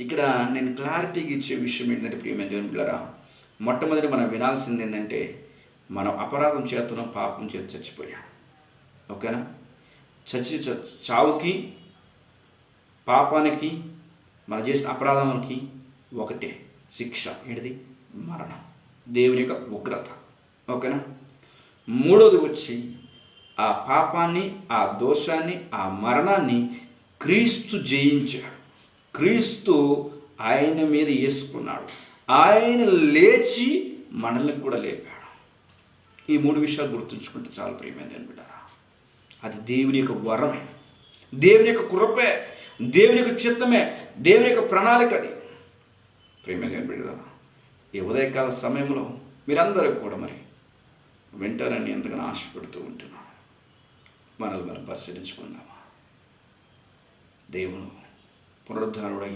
ఇక్కడ నేను క్లారిటీగా ఇచ్చే విషయం ఏంటంటే ప్రియమైన దేవుని పిల్లరా మొట్టమొదటి మనం వినాల్సింది ఏంటంటే మనం అపరాధం చేస్తున్నాం పాపం చేతి చచ్చిపోయాం. ఓకేనా? చచ్చి చావుకి పాపానికి మనం చేసిన అపరాధానికి ఒకటే శిక్ష. ఏంటిది? మరణం. దేవుని యొక్క ఉగ్రత. ఓకేనా? మూడోది వచ్చి ఆ పాపాన్ని ఆ దోషాన్ని ఆ మరణాన్ని క్రీస్తు జయించాడు. క్రీస్తు ఆయన మీద వేసుకున్నాడు ఆయన లేచి మనల్ని కూడా లేపాడు. ఈ మూడు విషయాలు గుర్తుంచుకుంటే చాలా ప్రియమైన దేవుని అది దేవుని యొక్క వరమే. దేవుని యొక్క కృపే. దేవుని యొక్క చిత్తమే. దేవుని యొక్క ప్రణాళిక అది. ప్రియమైన దేవుని ఈ ఉదయకాల సమయంలో మీరందరూ కూడా మరి వింటారని ఎంతగానో ఆశపడుతూ ఉంటున్నాను మనల్ని మనం పరిశీలించుకుందామా? దేవుడు Por otro lado, por.